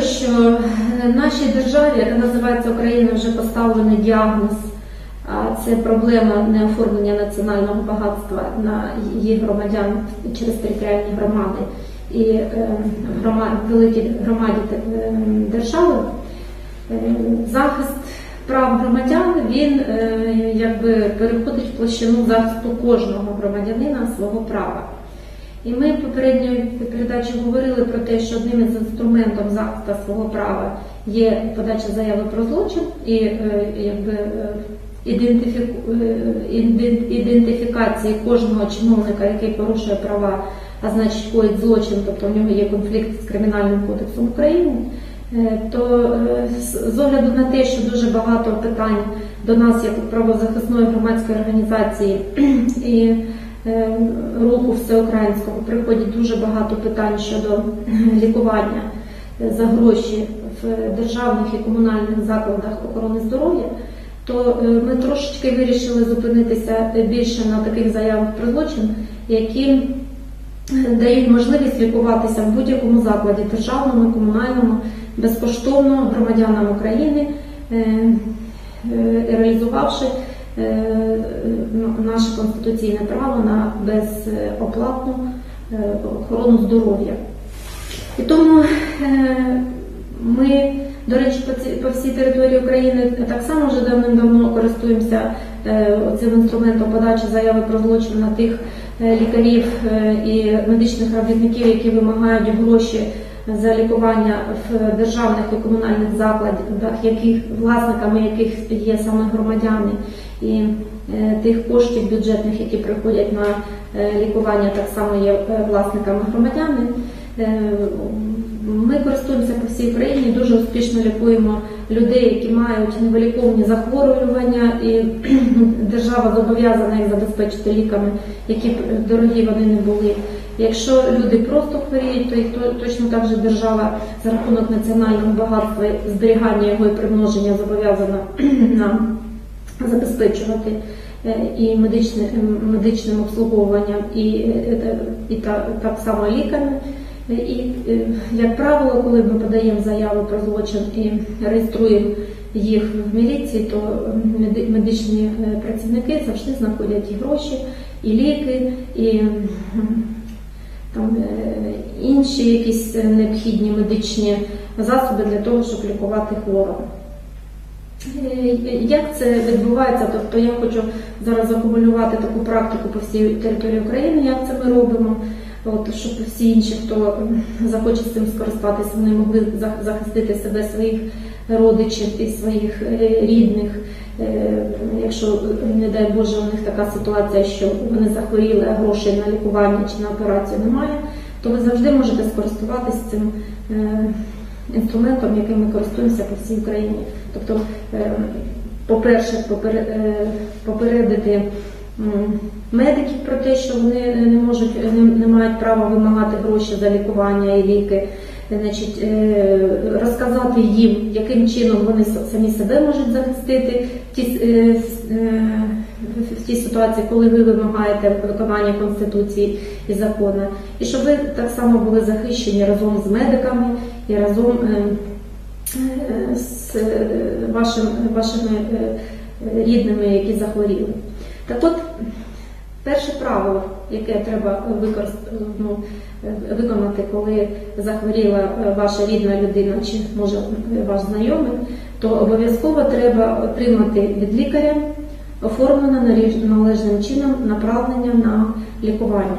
що нашій державі, яка називається Україна, вже поставлений діагноз. Це проблема неоформлення національного багатства на її громадян через територіальні громади і е, громад, великій громаді е, держави. Е, Захист прав громадян він е, якби переходить в площину захисту кожного громадянина свого права. І ми в попередньої передачі говорили про те, що одним із інструментів захисту свого права є подача заяви про злочин і е, е, е, ідентифікації кожного чиновника, який порушує права, а значить коїть злочин, тобто у нього є конфлікт з кримінальним кодексом України. То з огляду на те, що дуже багато питань до нас, як правозахисної громадської організації і руху всеукраїнського, приходить дуже багато питань щодо лікування е, за гроші в державних і комунальних закладах охорони здоров'я, то е, ми трошечки вирішили зупинитися більше на таких заявах про злочин, які дають можливість лікуватися в будь-якому закладі державному, комунальному, безкоштовно громадянам України, е, е, реалізувавши е, наше конституційне право на безоплатну е, охорону здоров'я. І тому е, ми, до речі, по всій території України так само вже давним-давно користуємося е, цим інструментом подачі заяви про злочин на тих е, лікарів е, і медичних робітників, які вимагають гроші за лікування в державних і комунальних закладах, яких власниками яких є саме громадяни, і е, тих коштів бюджетних, які приходять на е, лікування, так само є е, власниками громадяни. Ми користуємося по всій Україні, дуже успішно лікуємо людей, які мають невиліковні захворювання, і держава зобов'язана їх забезпечити ліками, які дорогі вони не були. Якщо люди просто хворіють, то точно так же держава за рахунок національного багатства, зберігання його і примноження зобов'язана нам забезпечувати е, і медичне, медичним обслуговуванням, і, е, і та, так само лікарами. І, е, як правило, коли ми подаємо заяву про злочин і реєструємо їх в міліції, то медичні е, працівники завжди знаходять і гроші, і ліки, і м, там е, інші якісь е, необхідні медичні засоби для того, щоб лікувати хворого. Е, Як це відбувається? Тобто я хочу зараз акумулювати таку практику по всій території України, як це ми робимо. От, щоб всі інші, хто захоче цим скористатися, вони могли захистити себе, своїх родичів і своїх рідних. Е, Якщо, не дай Боже, у них така ситуація, що вони захворіли, а грошей на лікування чи на операцію немає, то ви завжди можете скористуватися цим е, інструментом, яким ми користуємося по всій Україні. Тобто, е, по-перше, попередити медиків про те, що вони не можуть, не мають права вимагати гроші за лікування і ліки. Значить, е, розказати їм, яким чином вони самі себе можуть захистити в тій, е, е, тій ситуації, коли ви вимагаєте виконання конституції і закону, і щоб ви так само були захищені разом з медиками і разом з вашим, вашими рідними, які захворіли. Так от, перше правило, яке треба ну, е, виконати, коли захворіла е, ваша рідна людина чи може ваш знайомий, то обов'язково треба отримати від лікаря оформлене належним чином направлення на лікування.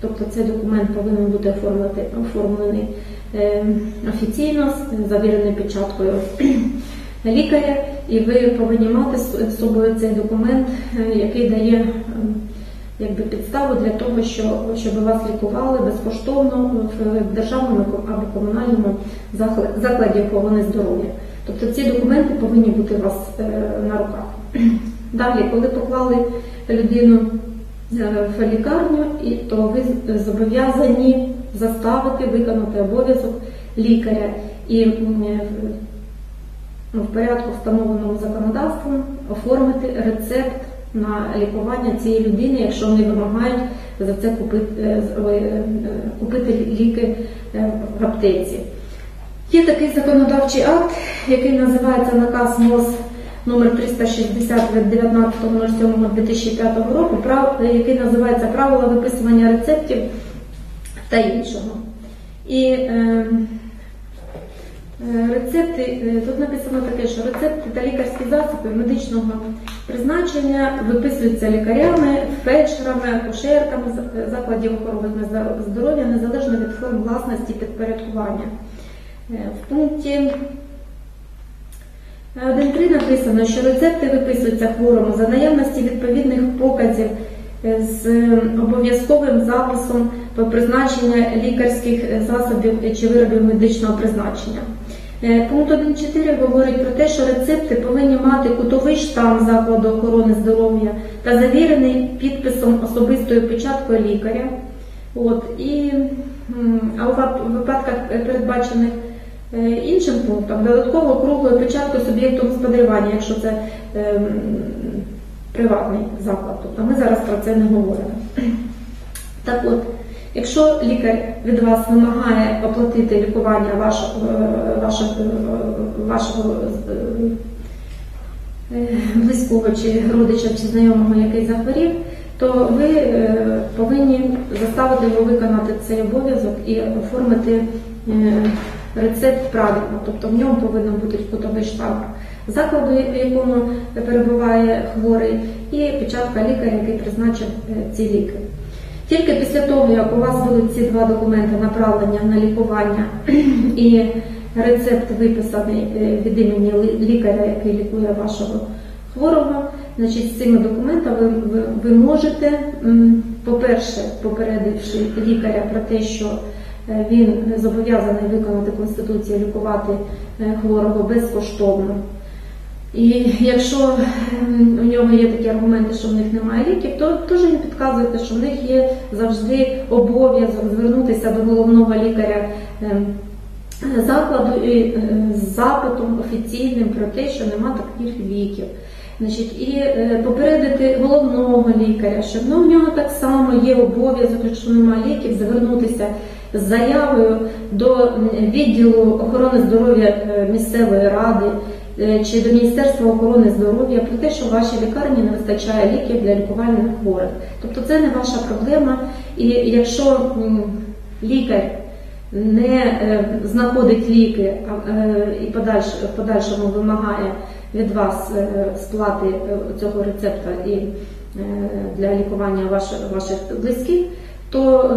Тобто цей документ повинен бути оформлений е, офіційно, завірений печаткою лікаря, і ви повинні мати з собою цей документ, який дає якби підставу для того, що, щоб вас лікували безкоштовно в державному або комунальному закла- закладі охорони здоров'я. Тобто ці документи повинні бути у вас е, на руках. Далі, коли поклали людину е, в лікарню, то ви зобов'язані заставити виконати обов'язок лікаря і ну, в порядку встановленому законодавством оформити рецепт на лікування цієї людини, якщо вони вимагають за це купити, е, е, е, купити ліки в аптеці. Є такий законодавчий акт, який називається наказ МОЗ номер 360 від 19.07.2005 року, який називається Правила виписування рецептів та іншого. І е, рецепти, тут написано таке, що рецепти та лікарські засоби медичного призначення виписуються лікарями, фельдшерами, акушерками закладів охорони здоров'я незалежно від форм власності підпорядкування. Е, В пункті 1.3 написано, що рецепти виписуються хворому за наявності відповідних показів е, з обов'язковим записом про призначення лікарських е, засобів чи виробів медичного призначення. Е, Пункт 1.4 говорить про те, що рецепти повинні мати кутовий штамп закладу охорони здоров'я та завірений підписом особистою печаткою лікаря. От, і, а у випадках е, передбачених е, іншим пунктом додатково круглою печаткою суб'єкту господарювання, якщо це ем, приватний заклад. Тобто ми зараз про це не говоримо. Так от, якщо лікар від вас вимагає оплатити лікування вашого, е, вашого, е, вашого е, е, близького чи родича чи знайомого, який захворів, то ви е, повинні заставити його виконати цей обов'язок і оформити е, рецепт правильно. Тобто в ньому повинен бути кутовий штамп закладу, в якому перебуває хворий, і печатка лікаря, який призначив е, ці ліки. Тільки після того, як у вас будуть ці два документи направлення на лікування і рецепт виписаний е, від імені лікаря, який лікує вашого хворого, значить, з цими документами ви, ви, ви можете, по-перше, попередивши лікаря про те, що е, він зобов'язаний виконати Конституцію, лікувати е, хворого безкоштовно. І якщо ем, у нього є такі аргументи, що в них немає ліків, то теж їм підказуєте, що в них є завжди обов'язок звернутися до головного лікаря ем, закладу і е, з запитом офіційним про те, що нема таких ліків. Значить, і е, попередити головного лікаря, що ну, в нього так само є обов'язок, якщо немає ліків, звернутися з заявою до відділу охорони здоров'я е, місцевої ради чи до Міністерства охорони здоров'я про те, що в вашій лікарні не вистачає ліків для лікування хворих. Тобто це не ваша проблема. І якщо лікар не е, знаходить ліки е, і в подальшому вимагає від вас е, сплати е, цього рецепта і е, для лікування ваших, близьких, то е,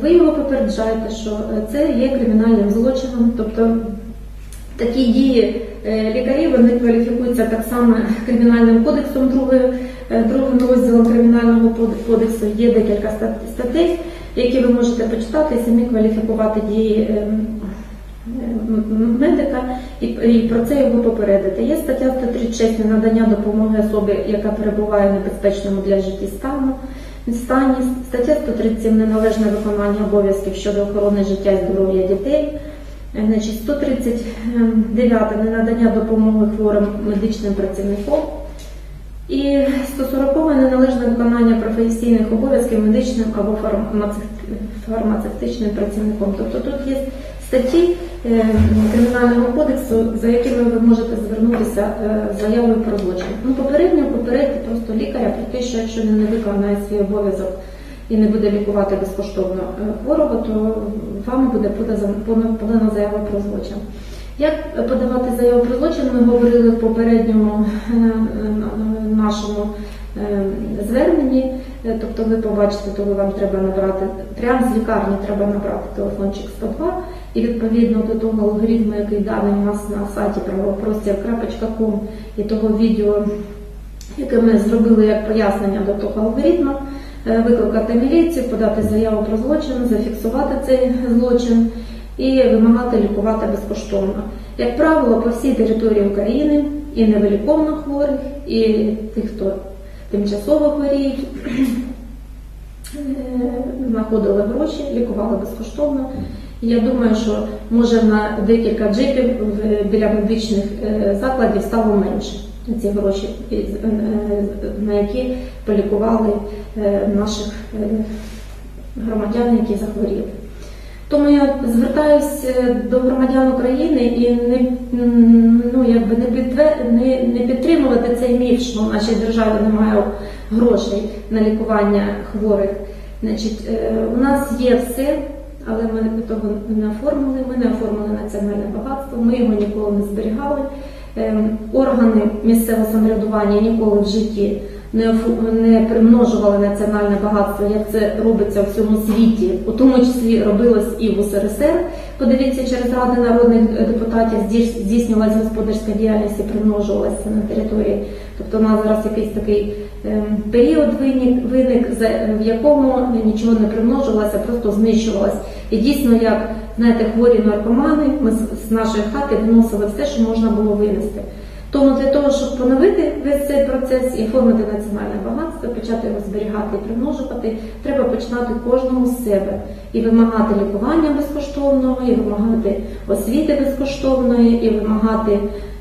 ви його попереджаєте, що е, це є кримінальним злочином. Тобто Такі дії е, лікарів вони кваліфікуються так само кримінальним кодексом, другою, е, другим розділом кримінального кодексу. Є декілька статей, які ви можете почитати і самі кваліфікувати дії е, медика і, про це його попередити. Є стаття 136 «Ненадання допомоги особі, яка перебуває в небезпечному для житті стану. Стані стаття 137 неналежне виконання обов'язків щодо охорони життя і здоров'я дітей. Значить, 139 ненадання допомоги хворим медичним працівникам. І 140 неналежне виконання професійних обов'язків медичним або фармацевтичним працівником. Тобто тут є статті е, Кримінального кодексу, за якими ви можете звернутися е, з заявою про злочин. Ну, попередньо попередити просто лікаря про те, що якщо він не виконає свій обов'язок і не буде лікувати безкоштовно е, хворого, то вам буде подана заява про злочин. Як подавати заяву про злочин, ми говорили в попередньому е, нашому е, зверненні. Тобто ви побачите, коли вам треба набрати прямо з лікарні треба набрати телефончик 102 і відповідно до того алгоритму, який даний у нас на сайті правопростір.ком і того відео, яке ми зробили як пояснення до того алгоритму, викликати міліцію, подати заяву про злочин, зафіксувати цей злочин і вимагати лікувати безкоштовно. Як правило, по всій території України і невиліковно хворих, і тих, хто тимчасово хворіють, е, знаходили гроші, лікували безкоштовно. Я думаю, що може на декілька джипів біля медичних е, закладів стало менше ці гроші, е, на які полікували е, наших е, громадян, які захворіли. Тому я звертаюся до громадян України і не, ну, якби не, підтвер... не, не підтримувати цей міф, що в нашій державі немає грошей на лікування хворих. Значить, е, у нас є все, але ми того не оформили. Ми не оформили національне багатство, ми його ніколи не зберігали. Ем, Органи місцевого самоврядування ніколи в житті не, примножували національне багатство, як це робиться в всьому світі, у тому числі робилось і в УСРСР. Подивіться, через ради народних депутатів здійс- здійснювалася господарська діяльність і примножувалася на території. Тобто у нас зараз якийсь такий ем, період виник, виник, в якому нічого не примножувалося, просто знищувалось. І дійсно, як знаєте, хворі наркомани, ми з- нашої хати виносили все, що можна було винести. Тому для того, щоб поновити весь цей процес і оформити національне багатство, почати його зберігати і примножувати, треба починати кожному з себе і вимагати лікування безкоштовного, і вимагати освіти безкоштовної, і вимагати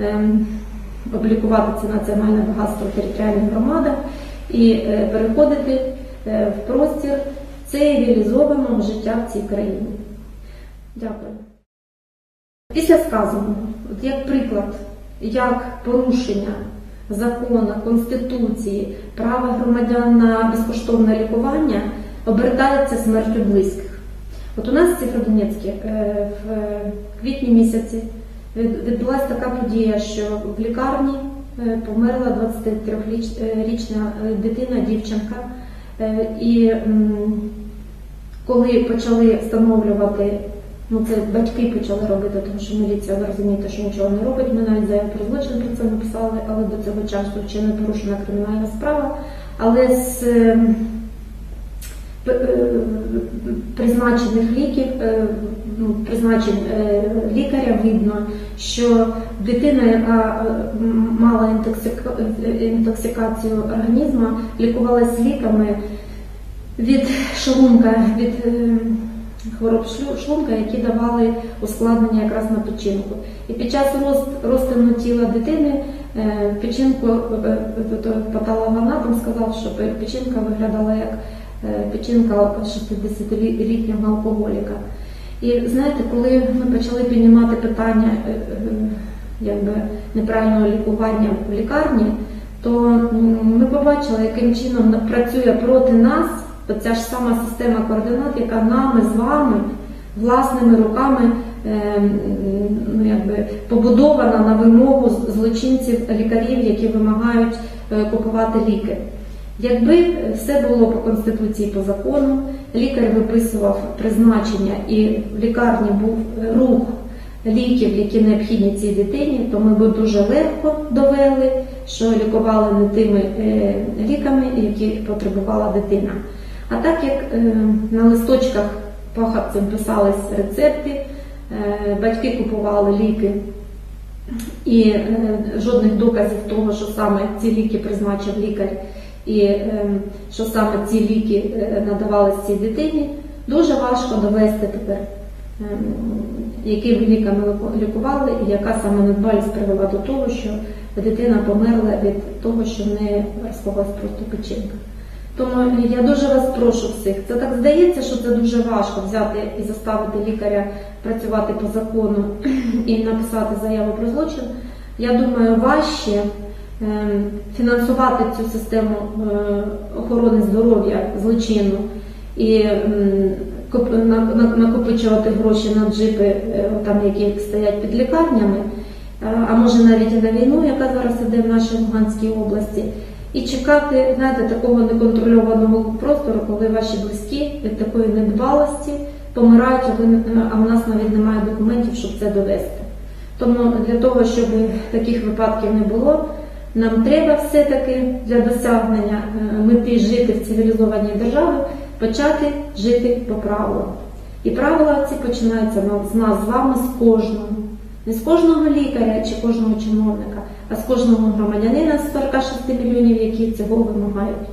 ем, облікувати це національне багатство в територіальних громадах і е, переходити е, в простір цивілізованого життя в цій країні. Дякую. Після сказаного, от як приклад, як порушення закону, конституції, права громадян на безкоштовне лікування обертається смертю близьких. От у нас в Сєвєродонецьку е, в квітні місяці відбулася така подія, що в лікарні е, померла 23-річна е, дитина, дівчинка. І коли почали встановлювати, ну це батьки почали робити, тому що міліція, ви розумієте, що нічого не робить. Ми навіть заяву про злочин про це написали, але до цього часу ще не порушена кримінальна справа. Але з ем, е, призначених ліків, е, ну, призначень е, лікаря видно, що дитина, яка мала інтоксика- інтоксикацію організму, лікувалась ліками від шлунка, від е, хвороб шлунка, які давали ускладнення якраз на печінку. І під час розтину тіла дитини е, печінку е, е, патологоанатом сказав, що печінка виглядала як печінка 60-літнього алкоголіка. І знаєте, коли ми почали піднімати питання якби неправильного лікування в лікарні, то ми побачили, яким чином працює проти нас ця ж сама система координат, яка нами з вами власними руками е, ну, якби, побудована на вимогу злочинців лікарів, які вимагають е, купувати ліки. Якби все було по конституції по закону, лікар виписував призначення і в лікарні був рух ліків, які необхідні цій дитині, то ми б дуже легко довели, що лікували не тими е, ліками, які потребувала дитина. А так як е, на листочках пахавцям писались рецепти, е, батьки купували ліки і е, жодних доказів того, що саме ці ліки призначив лікар, і що саме ці ліки надавались цій дитині, дуже важко довести тепер, якими ліками лікували, і яка саме недбалість привела до того, що дитина померла від того, що в неї розпалась просто печінка. Тому я дуже вас прошу всіх. Це так здається, що це дуже важко взяти і заставити лікаря працювати по закону і написати заяву про злочин. Я думаю, важче ем, фінансувати цю систему е, охорони здоров'я злочинну і накопичувати гроші на джипи, е, там які стоять під лікарнями, е, а може навіть і на війну, яка зараз іде в нашій Луганській області. І чекати, знаєте, такого неконтрольованого простору, коли ваші близькі від такої недбалості помирають, а, в нас навіть немає документів, щоб це довести. Тому для того, щоб таких випадків не було, нам треба все-таки для досягнення е, мети жити в цивілізованій державі почати жити по правилам. І правила ці починаються з нас з вами, з кожного. Не з кожного лікаря чи кожного чиновника, а з кожного громадянина з 46 мільйонів, які цього вимагають.